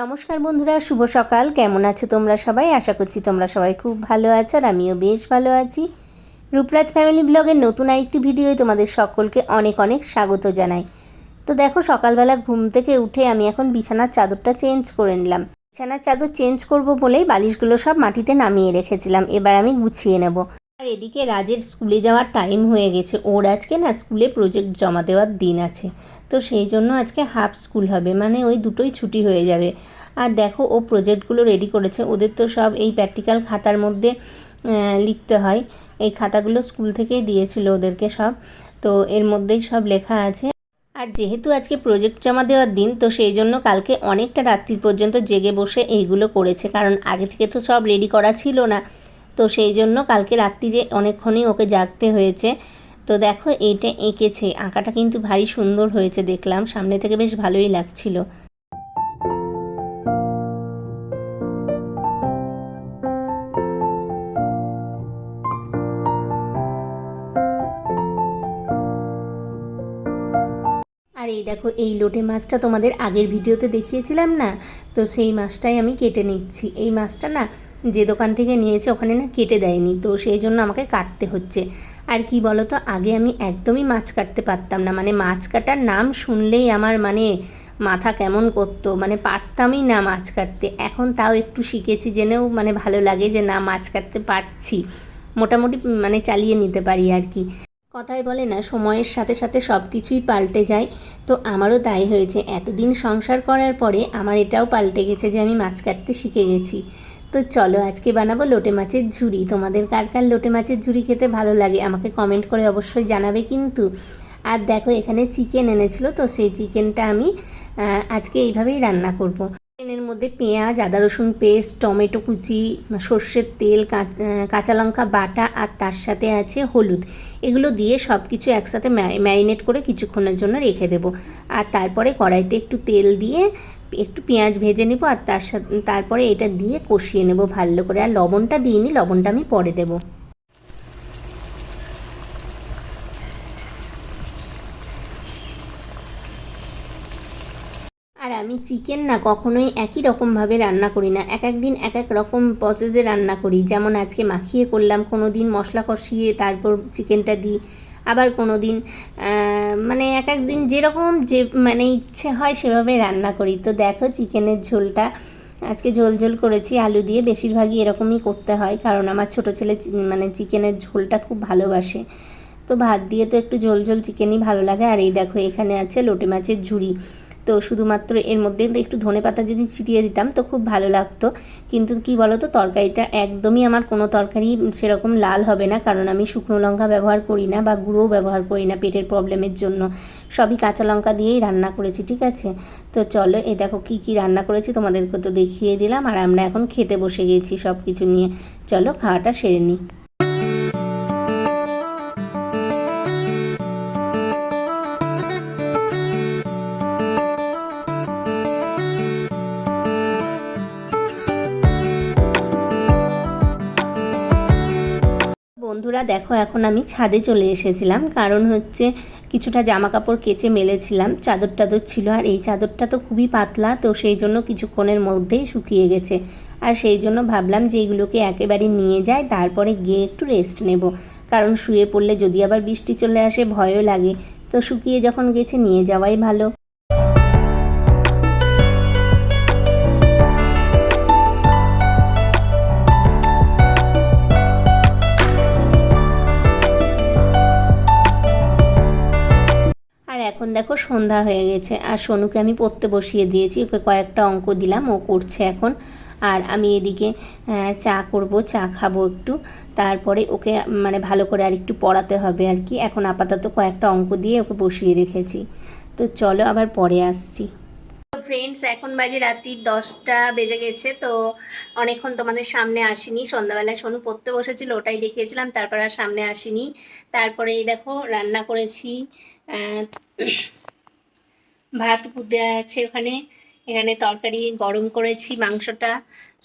নমস্কার বন্ধুরা, শুভ সকাল। কেমন আছো তোমরা সবাই? আশা করছি তোমরা সবাই খুব ভালো আছো আর আমিও বেশ ভালো আছি। রূপরাজ ফ্যামিলি ব্লগের নতুন আরেকটি ভিডিওয় তোমাদের সকলকে অনেক অনেক স্বাগত জানাই। তো দেখো, সকালবেলা ঘুম থেকে উঠে আমি এখন বিছানার চাদরটা চেঞ্জ করে নিলাম। বিছানার চাদর চেঞ্জ করব বলেই বালিশগুলো সব মাটিতে নামিয়ে রেখেছিলাম। এবার আমি গুছিয়ে নেব। আর এদিকে রাজের স্কুলে যাওয়ার টাইম হয়ে গেছে। ওর আজকে না স্কুলে প্রজেক্ট জমা দেওয়ার দিন আছে। তো সেই জন্য আজকে হাফ স্কুল হবে। মানে ওই দুটোই ছুটি হয়ে যাবে। আর দেখো, ও প্রজেক্টগুলো রেডি করেছে। ওদের তো সব এই প্র্যাকটিক্যাল খাতার মধ্যে লিখতে হয়। এই খাতাগুলো স্কুল থেকেই দিয়েছিল ওদেরকে সব। তো এর মধ্যেই সব লেখা আছে। আর যেহেতু আজকে প্রজেক্ট জমা দেওয়ার দিন, তো সেই জন্য কালকে অনেকটা রাত্রি পর্যন্ত জেগে বসে এইগুলো করেছে। কারণ আগে থেকে তো সব রেডি করা ছিল না। তো সেই জন্য কালকে রাত্রিরে অনেকক্ষণই ওকে জাগতে হয়েছে। তো দেখো এইটা এঁকেছে, আঁকাটা কিন্তু ভারী সুন্দর হয়েছে দেখলাম, সামনে থেকে বেশ ভালোই লাগছিল। আর এই দেখো, এই লোটে মাছটা তোমাদের আগের ভিডিওতে দেখিয়েছিলাম না? তো সেই মাছটাই আমি কেটে নিচ্ছি। এই মাছটা না যে দোকান থেকে নিয়েছে ওখানে না কেটে দেয়নি। তো সেই জন্য আমাকে কাটতে হচ্ছে। আর কি বলো তো আগে আমি একদমই মাছ কাটতে পারতাম না। মানে মাছ কাটার নাম শুনলেই আমার মানে মাথা কেমন করতো। মানে পারতামই না মাছ কাটতে। এখন তাও একটু শিখেছি, জেনেও মানে ভালো লাগে যে না, মাছ কাটতে পারছি। মোটামুটি মানে চালিয়ে নিতে পারি আর কি। কথায় বলে না, সময়ের সাথে সাথে সব কিছুই পাল্টে যায়। তো আমারও তাই হয়েছে। এতদিন সংসার করার পরে আমার এটাও পাল্টে গেছে যে আমি মাছ কাটতে শিখে গেছি। তো চলো আজকে বানাবো লোটে মাছের ঝুড়ি। তোমাদের কার কার লোটে মাছের ঝুড়ি খেতে ভালো লাগে আমাকে কমেন্ট করে অবশ্যই জানাবে কিন্তু। আর দেখো এখানে চিকেন এনেছিল তো সেই চিকেনটা আমি আজকে এইভাবেই রান্না করব। চিকেনের মধ্যে পেঁয়াজ, আদা, রসুন পেস্ট টমেটো কুচি, সর্ষের তেল কাঁচা লঙ্কা বাটা আর তার সাথে আছে হলুদ। এগুলো দিয়ে সব কিছু একসাথে ম্যারিনেট করে কিছুক্ষণের জন্য রেখে দেবো। আর তারপরে কড়াইতে একটু তেল দিয়ে একটু পেঁয়াজ ভেজে নেব আর তার সাথে, তারপরে এটা দিয়ে কষিয়ে নেব ভালো করে। আর লবণটা দিইনি, লবণটা আমি পরে দেবো। আর আমি চিকেন না কখনোই একই রকমভাবে রান্না করি না। এক এক দিন এক এক রকম প্রসেসে রান্না করি। যেমন আজকে মাখিয়ে করলাম কোনো দিন মশলা কষিয়ে তারপর চিকেনটা দিই। আবার কোনো দিন মানে এক এক দিন যেরকম যে মানে ইচ্ছে হয় সেভাবে রান্না করি। তো দেখো চিকেনের ঝোলটা, আজকে ঝোল ঝোল করেছি, আলু দিয়ে বেশিরভাগই এরকমই করতে হয়, কারণ আমার ছোটো ছেলে মানে চিকেনের ঝোলটা খুব ভালোবাসে। তো ভাত দিয়ে তো একটু ঝোল ঝোল চিকেনই ভালো লাগে, আর এই দেখো এখানে আছে লোটে মাছের ঝুড়ি। তো শুধুমাত্র এর মধ্যে একটু ধনে পাতা যদি ছিটিয়ে দিতাম তো খুব ভালো লাগতো। কিন্তু কি বলো তো তরকারিটা একদমই আমার কোনো তরকারি সেরকম লাল হবে না, কারণ আমি শুকনো লঙ্কা ব্যবহার করি না বা গুঁড়োও ব্যবহার করি না পেটের প্রবলেমের জন্য। সবই কাঁচা লঙ্কা দিয়েই রান্না করেছি, ঠিক আছে? তো চলো, এ দেখো কী কী রান্না করেছি, তোমাদেরকে তো দেখিয়ে দিলাম। আর আমরা এখন খেতে বসে গেছি সব কিছু নিয়ে। চলো, খাওয়াটা সেরে নিই। বন্ধুরা দেখো, এখন আমি ছাদে চলে এসেছিলাম। কারণ হচ্ছে কিছুটা জামা কাপড় কেচে মেলেছিলাম। চাদর টাদর ছিল আর এই চাদরটা তো খুবই পাতলা, তো সেই জন্য কিছুক্ষণের মধ্যেই শুকিয়ে গেছে। আর সেই জন্য ভাবলাম যে এইগুলোকে একেবারে নিয়ে যাই, তারপরে গিয়ে একটু রেস্ট নেব। কারণ শুয়ে পড়লে যদি আবার বৃষ্টি চলে আসে, ভয়ও লাগে। তো শুকিয়ে যখন গেছে, নিয়ে যাওয়াই ভালো। এখন দেখো সন্ধ্যা হয়ে গেছে। আর সোনুকে আমি পড়তে বসিয়ে দিয়েছি, ওকে কয়েকটা অঙ্ক দিলাম, ও করছে এখন। আর আমি এদিকে চা করব, চা খাব একটু। তারপরে ওকে মানে ভালো করে আর একটু পড়াতে হবে আর কি। এখন আপাতত কয়েকটা অঙ্ক দিয়ে ওকে বসিয়ে রেখেছি। তো চলো আবার পরে আসছি। ফ্রেন্ডস এখন বাজে রাত্রি দশটা বেজে গেছে, তো অনেকক্ষণ তোমাদের সামনে আসিনি। সন্ধ্যাবেলায় সোনু পড়তে বসেছিল, ওটাই দেখিয়েছিলাম, তারপর আর সামনে আসিনি। তারপরে এই দেখো, রান্না করেছি ভাত পুঁতে আছে ওখানে। এখানে তরকারি গরম করেছি, মাংসটা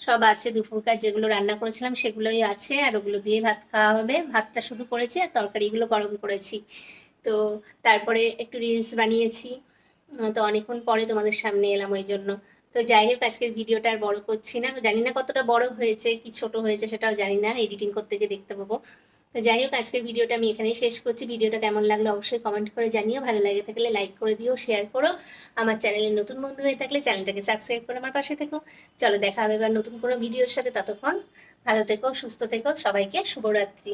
সব আছে দুপুরকার যেগুলো রান্না করেছিলাম সেগুলোই আছে, আর ওগুলো দিয়ে ভাত খাওয়া হবে। ভাতটা শুধু করেছি আর তরকারিগুলো গরম করেছি। তো তারপরে একটু রিলস বানিয়েছি। তো অনেকক্ষণ পরে তোমাদের সামনে এলাম ওই জন্য তো যাই হোক আজকের ভিডিওটা আর বড় করছি না। জানি না কতটা বড় হয়েছে, কি ছোট হয়েছে সেটাও জানি না এডিটিং করতে গিয়ে দেখতে পাবো। তো যাই হোক আজকের ভিডিওটা আমি এখানেই শেষ করছি। ভিডিওটা কেমন লাগল অবশ্যই কমেন্ট করে জানিও। ভালো লাগে থাকলে লাইক করে দিও শেয়ার করো। আমার চ্যানেলে নতুন বন্ধু হয়ে থাকলে চ্যানেলটাকে সাবস্ক্রাইব করে আমার পাশে থেকো। চলো, দেখা হবে এবার নতুন কোনো ভিডিওর সাথে ততক্ষণ। ভালো থেকো, সুস্থ থেকো। সবাইকে শুভরাত্রি।